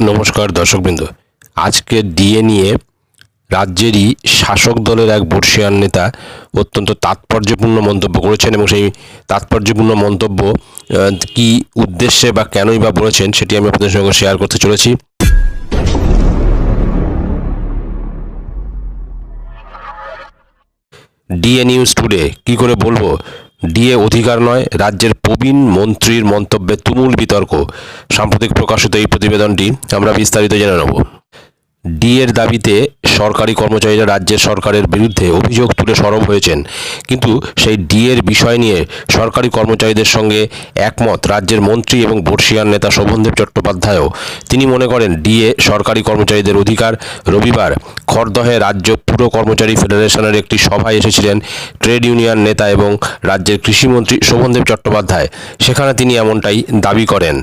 নমস্কার দর্শকবৃন্দ। আজকে ডিএ নিয়ে রাজ্যেরই শাসক দলের এক বর্ষিয়ান নেতা অত্যন্ত তাৎপর্যপূর্ণ মন্তব্য করেছেন এবং সেই তাৎপর্যপূর্ণ মন্তব্য কি উদ্দেশ্যে বা কেনই বা বলেছেন সেটি আমি আপনাদের সঙ্গে শেয়ার করতে চলেছি। ডিএ নিউজ টুডে কি করে বলব? ডিএ অধিকার নয়, রাজ্যের প্রবীণ মন্ত্রীর মন্তব্যে তুমুল বিতর্ক। সাম্প্রতিক প্রকাশিত এই প্রতিবেদনটি আমরা বিস্তারিত জেনে নেব। ডিএর দাবিতে সরকারি কর্মচারীরা রাজ্যের সরকারের বিরুদ্ধে অভিযোগ তুলে সরব হয়েছেন। কিন্তু সেই ডিএর বিষয় নিয়ে সরকারি কর্মচারীদের সঙ্গে একমত রাজ্যের মন্ত্রী এবং বর্ষিয়ান নেতা শোভনদেব চট্টোপাধ্যায়ও। তিনি মনে করেন ডিএ সরকারি কর্মচারীদের অধিকার। রবিবার খড়দহে রাজ্য পুর কর্মচারী ফেডারেশনের একটি সভায় এসেছিলেন ট্রেড ইউনিয়ন নেতা এবং রাজ্যের কৃষিমন্ত্রী শোভনদেব চট্টোপাধ্যায়। সেখানে তিনি এমনটাই দাবি করেন।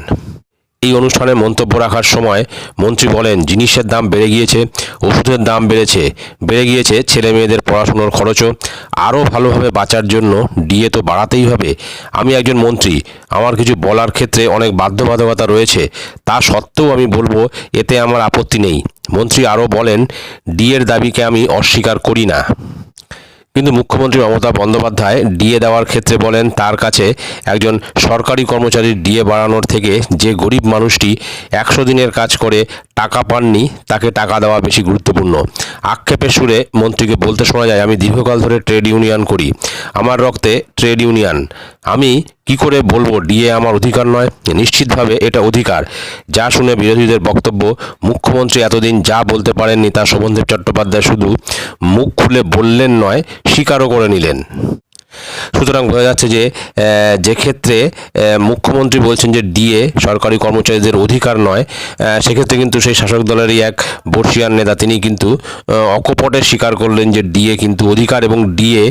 এই অনুষ্ঠানে মন্তব্য রাখার সময় মন্ত্রী বলেন, জিনিসের দাম বেড়ে গিয়েছে, ওষুধের দাম বেড়েছে, বেড়ে গিয়েছে, ছেলে মেয়েদের পড়াশুনোর খরচও। আরও ভালোভাবে বাঁচার জন্য ডিএ তো বাড়াতেই হবে। আমি একজন মন্ত্রী, আমার কিছু বলার ক্ষেত্রে অনেক বাধ্যবাধকতা রয়েছে, তা সত্ত্বেও আমি বলব, এতে আমার আপত্তি নেই। মন্ত্রী আরও বলেন, ডিএর দাবিকে আমি অস্বীকার করি না। কিন্তু মুখ্যমন্ত্রী মমতা বন্দ্যোপাধ্যায় ডিএ দেওয়ার ক্ষেত্রে বলেন, তার কাছে একজন সরকারি কর্মচারীর ডিএ বাড়ানোর থেকে যে গরিব মানুষটি একশো দিনের কাজ করে টাকা পাননি, তাকে টাকা দেওয়া বেশি গুরুত্বপূর্ণ। আক্ষেপের সুরে মন্ত্রীকে বলতে শোনা যায়, আমি দীর্ঘকাল ধরে ট্রেড ইউনিয়ন করি। আমার রক্তে ট্রেড ইউনিয়ন। আমি কি করে বলব, ডিএ আমার অধিকার নয়। নিশ্চিতভাবে এটা অধিকার। যা শুনে বিরোধীদের বক্তব্য, মুখ্যমন্ত্রী এতদিন যা বলতে পারেননি তা শোভনদেব চট্টোপাধ্যায় শুধু মুখ খুলে বললেন নয়, স্বীকারও করে নিলেন। সুতরাং বোঝা যাচ্ছে যে যে ক্ষেত্রে মুখ্যমন্ত্রী বলছেন যে ডিএ, সরকারি কর্মচারীদের অধিকার নয় সেক্ষেত্রে কিন্তু সেই শাসক দলেরই এক বর্ষিয়ান নেতা, তিনি কিন্তু অকপটে স্বীকার করলেন যে ডিএ কিন্তু অধিকার এবং ডিএ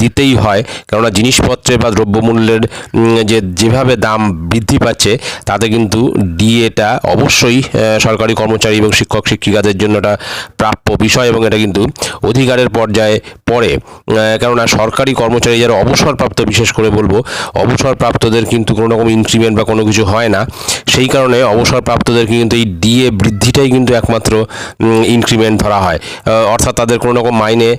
দিতেই হয়। কেননা জিনিসপত্রে বা দ্রব্যমূল্যের যে, যেভাবে দাম বৃদ্ধি পাচ্ছে, তাতে কিন্তু ডিএটা অবশ্যই সরকারি কর্মচারী এবং শিক্ষক শিক্ষিকাদের জন্য এটা প্রাপ্য বিষয় এবং এটা কিন্তু অধিকারের পর্যায়ে পড়ে। কেননা সরকারি কর্মচারী যারা অবসরপ্রাপ্ত, বিশেষ করে বলব, অবসরপ্রাপ্তদের কিন্তু কোনো রকম ইনক্রিমেন্ট বা কোনো কিছু হয় না। সেই কারণে অবসরপ্রাপ্তদের কিন্তু এই ডিএ বৃদ্ধিটাই কিন্তু একমাত্র ইনক্রিমেন্ট ধরা হয়। অর্থাৎ তাদের কোনো রকম মাইনে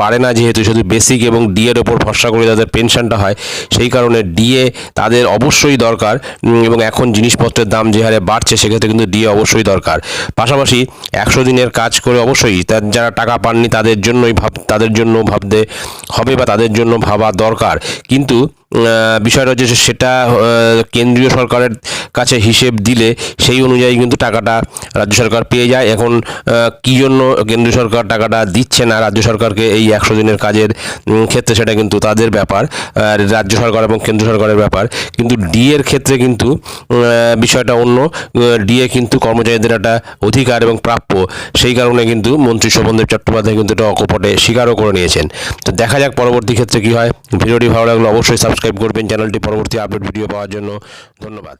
বাড়ে না যেহেতু শুধু বেসিক এবং ডিএর ওপর ভরসা করে তাদের পেনশনটা হয়। সেই কারণে ডিএ তাদের অবশ্যই দরকার এবং এখন জিনিসপত্রের দাম যে হারে বাড়ছে, সেক্ষেত্রে কিন্তু ডিএ অবশ্যই দরকার। পাশাপাশি একশো দিনের কাজ করে অবশ্যই যারা টাকা পাননি তাদের জন্যই ভাব, তাদের জন্য ভাবতে হবে বা তাদের জন্য ভাবা দরকার। কিন্তু আহ, বিষয়টা হচ্ছে যে সেটা কেন্দ্রীয় সরকারের কাছে হিসেব দিলে সেই অনুযায়ী কিন্তু টাকাটা রাজ্য সরকার পেয়ে যায়। এখন কী জন্য কেন্দ্রীয় সরকার টাকাটা দিচ্ছে না রাজ্য সরকারকে এই একশো দিনের কাজের ক্ষেত্রে সেটা কিন্তু তাদের ব্যাপার আহ, রাজ্য সরকার এবং কেন্দ্র সরকারের ব্যাপার। কিন্তু ডি এর ক্ষেত্রে কিন্তু বিষয়টা অন্য ডিএ কিন্তু কর্মচারীদের একটা অধিকার এবং প্রাপ্য। সেই কারণে কিন্তু মন্ত্রী শোভনদেব চট্টোপাধ্যায় কিন্তু এটা অকপটে স্বীকারও করে নিয়েছেন। তো দেখা যাক পরবর্তী ক্ষেত্রে কি হয়। ভিডিওটি ভালো লাগলে অবশ্যই সাবস্ক্রাইব করবেন চ্যানেলটি পরবর্তী আপডেট ভিডিও পাওয়ার জন্য। ধন্যবাদ।